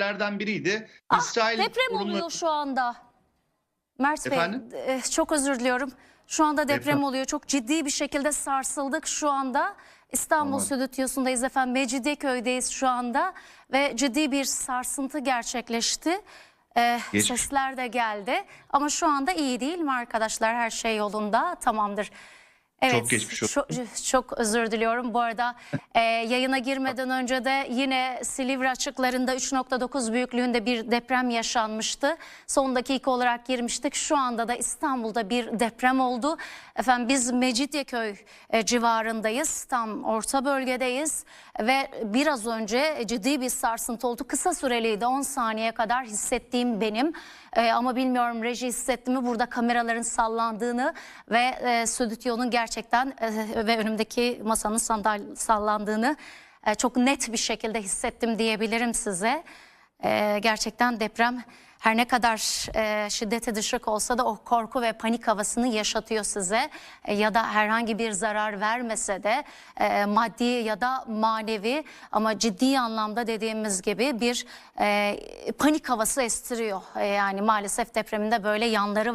haberlerden biriydi. Ah, İsrail deprem kurumları- oluyor şu anda. Mert Efendim? Bey, eh, çok özür diliyorum. Şu anda deprem, Deprem. oluyor. Çok ciddi bir şekilde sarsıldık şu anda. İstanbul Aman. Stüdyosu'ndayız efendim. Mecidiyeköy'deyiz şu anda ve ciddi bir sarsıntı gerçekleşti. Geçmiş. sesler de geldi ama şu anda iyi değil mi arkadaşlar? Her şey yolunda tamamdır. Evet, Çok geçmiş olsun. Çok, çok özür diliyorum. Bu arada e, yayına girmeden önce de yine Silivri açıklarında 3.9 büyüklüğünde bir deprem yaşanmıştı. Son dakika olarak girmiştik. Şu anda da İstanbul'da bir deprem oldu. Efendim biz Mecidiyeköy e, civarındayız. Tam orta bölgedeyiz ve biraz önce ciddi bir sarsıntı oldu. Kısa süreliydi 10 saniye kadar hissettiğim benim. E, ama bilmiyorum reji hissetti mi burada kameraların sallandığını ve e, stüdyonun gerçekten e, ve önümdeki masanın sandal sallandığını e, çok net bir şekilde hissettim diyebilirim size. E, gerçekten deprem her ne kadar e, şiddeti düşük olsa da o korku ve panik havasını yaşatıyor size ya da herhangi bir zarar vermese de maddi ya da manevi ama ciddi anlamda dediğimiz gibi bir panik havası estiriyor. Yani maalesef depreminde böyle yanları